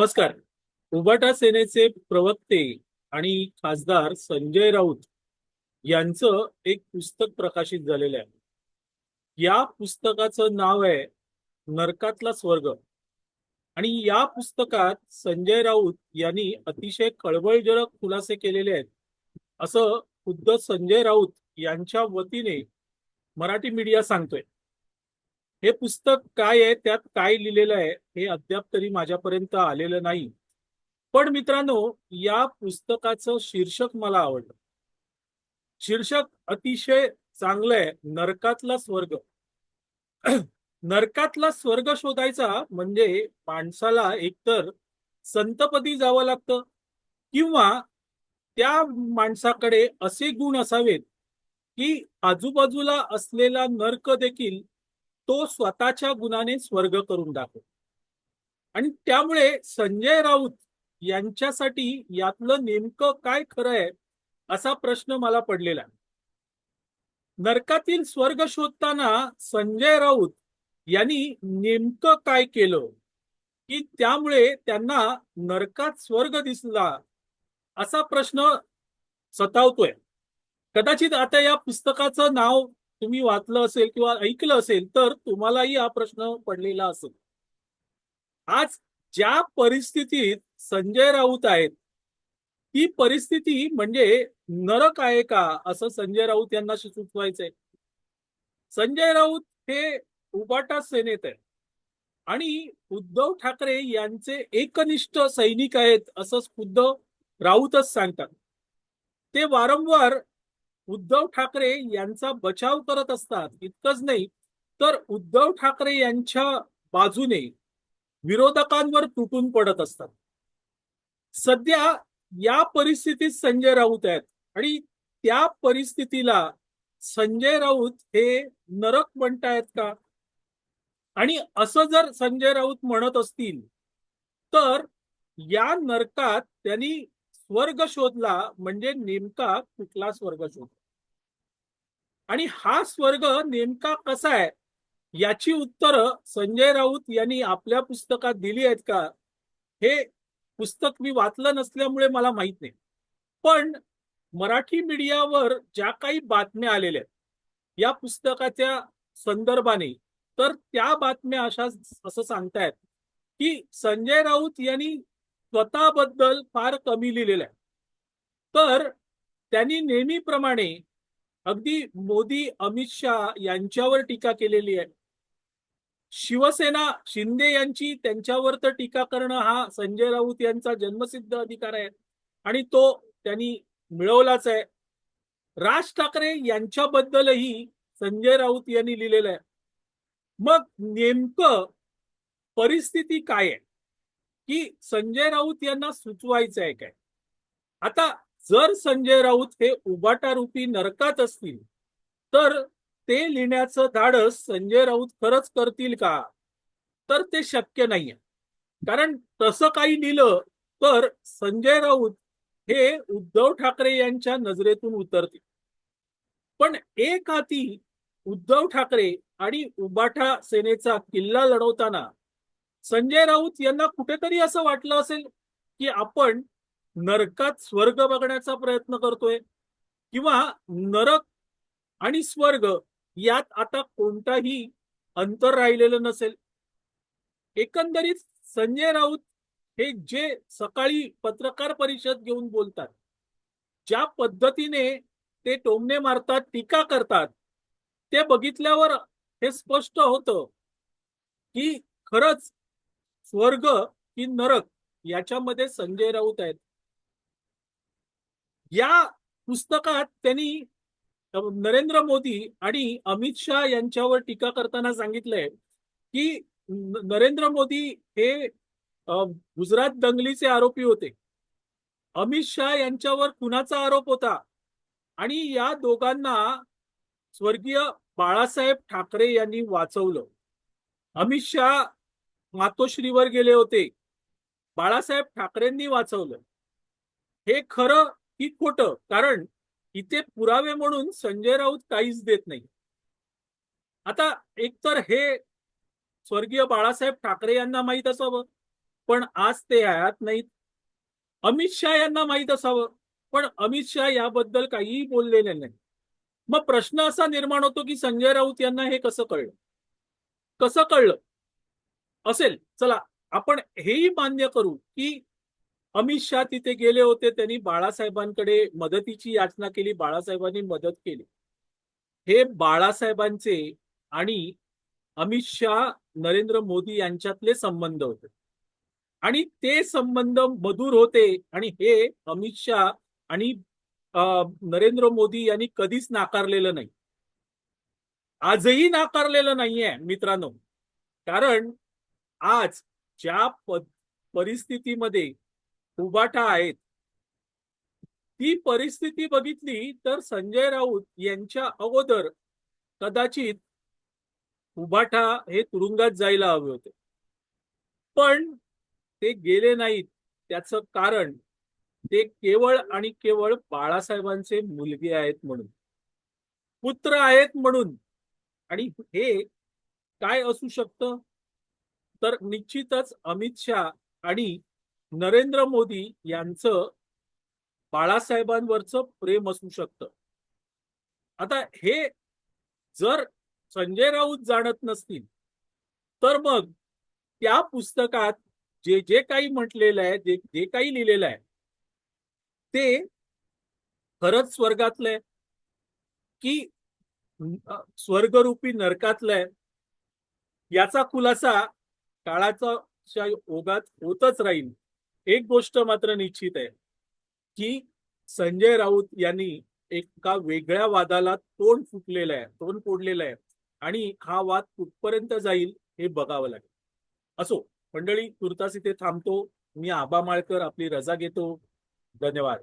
नमस्कार. उबाटा सेनेचे प्रवक्ते आणि खासदार संजय राऊत यांचं एक पुस्तक प्रकाशित झालेलं आहे. या पुस्तकाचं नाव आहे नरकातला स्वर्ग. आणि या पुस्तकात संजय राऊत यांनी अतिशय कळबळजनक खुलासे केलेले आहेत. असं खुद्द संजय राऊत यांच्या वतीने मराठी मीडिया सांगतोय. हे पुस्तक काय आहे? त्यात काय लिहिलेलं आहे? हे अद्याप तरी माझ्यापर्यंत आलेलं नाही. पण मित्रांनो या पुस्तकाचं शीर्षक मला आवडलं. शीर्षक अतिशय चांगलं आहे. नरकातला स्वर्ग. नरकातला स्वर्ग शोधायचा म्हणजे माणसाला एकतर संतपदी जावं लागतं किंवा त्या माणसाकडे असे गुण असावेत की आजूबाजूला असलेला नर्क देखील तो स्वतःच्या गुणाने स्वर्ग करून दाखव. आणि त्यामुळे संजय राऊत यांच्यासाठी यातलं नेमकं काय खरं आहे असा प्रश्न मला पडलेला आहे. नरकातील स्वर्ग शोधताना संजय राऊत यांनी नेमकं काय केलं की त्यामुळे त्यांना नरकात स्वर्ग दिसला असा प्रश्न सतावतोय. कदाचित आता या पुस्तकाचं नाव तुम्ही वाचलं असेल किंवा ऐकलं असेल तर तुम्हालाही हा प्रश्न पडलेला असेल. आज ज्या परिस्थितीत संजय राऊत आहेत ती परिस्थिती म्हणजे नरक आहे का असं संजय राऊत यांना सुचवायचंय. संजय राऊत हे उबाटा सेनेत आहे आणि उद्धव ठाकरे यांचे एकनिष्ठ सैनिक आहेत असं खुद्द राऊतच सांगतात. ते वारंवार उद्धव ठाकरे यांचा बचाव करत असतात इतकंच नाही तर उद्धव ठाकरे यांच्या बाजूने विरोधकांवर तुटून पडत असतात. सध्या या परिस्थितीत संजय राऊत आहेत आणि त्या परिस्थितीला संजय राऊत हे नरक म्हणतायत का? आणि असं जर संजय राऊत म्हणत असतील तर या नरकात त्यांनी स्वर्ग शोधला म्हणजे नेमका कुठला स्वर्ग शोधला आणि हा स्वर्ग नेमका कसा आहे? याची उत्तरं संजय राऊत यांनी आपल्या पुस्तकात दिली आहेत का? हे पुस्तक मी वाचलं नसल्यामुळे मला माहीत नाही. पण मराठी मीडियावर ज्या काही बातम्या आलेल्या आहेत या पुस्तकाच्या संदर्भाने तर त्या बातम्या अशा असं सांगतायत की संजय राऊत यांनी स्वतःबद्दल फार कमी लिहिलेलं आहे. तर त्यांनी नेहमीप्रमाणे अगदी मोदी अमित शहा यांच्यावर टीका केलेली आहे. शिवसेना शिंदे यांची त्यांच्यावर तर टीका करणं हा संजय राऊत यांचा जन्मसिद्ध अधिकार आहे आणि तो त्यांनी मिळवलाच आहे. राज ठाकरे यांच्याबद्दलही संजय राऊत यांनी लिहिलेलं आहे. मग नेमकं परिस्थिती काय आहे? की संजय राऊत यांना सुचवायचं आहे काय? आता जर संजय राऊत हे उबाटारूपी नरकात असतील तर ते लिहिण्याचं धाडस संजय राऊत खरंच करतील का? तर ते शक्य नाहीये. कारण तसं काही लिहिलं तर संजय राऊत हे उद्धव ठाकरे यांच्या नजरेतून उतरतील. पण एक हाती उद्धव ठाकरे आणि उबाठा सेनेचा किल्ला लढवताना संजय राऊत यांना कुठेतरी असं वाटलं असेल की आपण नरकात स्वर्ग बघण्याचा प्रयत्न करतोय किंवा नरक आणि स्वर्ग यात आता कोणताही अंतर राहिलेलं नसेल. एकंदरीत संजय राऊत हे जे सकाळी पत्रकार परिषद घेऊन बोलतात ज्या पद्धतीने ते टोमणे मारतात टीका करतात ते बघितल्यावर हे स्पष्ट होतं की खरंच स्वर्ग की नरक याच्यामध्ये संजय राऊत आहेत. या पुस्तकात त्यांनी नरेंद्र मोदी आणि अमित शहा यांच्यावर टीका करताना सांगितलंय की नरेंद्र मोदी हे गुजरात दंगलीचे आरोपी होते. अमित शहा यांच्यावर खुनाचा आरोप होता? आणि या दोघांना स्वर्गीय बाळासाहेब ठाकरे यांनी वाचवलं. अमित शहा मातोश्रीवर गेले होते. बाळासाहेब ठाकरेंनी वाचवलं. हे खरं की खोटं? कारण इथे पुरावे म्हणून संजय राऊत काहीच देत नाही. आता एकतर हे स्वर्गीय बाळासाहेब ठाकरे यांना माहीत असावं पण आज ते हयात नाहीत. अमित शहा यांना माहीत असावं पण अमित शहा याबद्दल काहीही बोललेले नाही. मग प्रश्न असा निर्माण होतो की संजय राऊत यांना हे कसं कळलं? कसं कळलं? असेल चला आपण हेही मान्य करू की अमित शहा तिथे गेले होते त्यांनी बाळासाहेबांकडे मदतीची याचना केली बाळासाहेबांनी मदत केली. हे बाळासाहेबांचे आणि अमित शहा नरेंद्र मोदी यांच्यातले संबंध होते. आणि ते संबंध मधुर होते आणि हे अमित शहा आणि नरेंद्र मोदी यांनी कधीच नाकारलेलं नाही. आजही नाकारलेलं नाहीये मित्रांनो. कारण आज ज्या परिस्थितीमध्ये उबाटा आहेत ती परिस्थिती बघितली तर संजय राऊत यांच्या अगोदर कदाचित उबाटा हे तुरुंगात जायला हवे होते. पण ते गेले नाहीत. त्याचं कारण ते केवळ आणि केवळ बाळासाहेबांचे मुलगे आहेत म्हणून. पुत्र आहेत म्हणून. आणि हे काय असू शकतं? तर निश्चितच अमित शहा आणि नरेंद्र मोदी यांचं बाळासाहेबांवरचं प्रेम असू शकतं. आता हे जर संजय राऊत जाणत नसतील तर मग त्या पुस्तकात जे जे काही म्हटलेलं आहे जे जे काही लिहिलेलं आहे ते खरंच स्वर्गातलं आहे? की स्वर्गरूपी नरकातलं आहे? याचा खुलासा काळाचा ओघात होतच राहील. एक गोष्ट मात्र निश्चित आहे की संजय राऊत यांनी एका वेगळ्या वादाला तोंड फुटलेलं आहे तोंड फोडलेलं आहे आणि हा वाद कुठपर्यंत जाईल हे बघावं लागेल. असो मंडळी तुर्तास इथे थांबतो. मी आबा माळकर आपली रजा घेतो. धन्यवाद.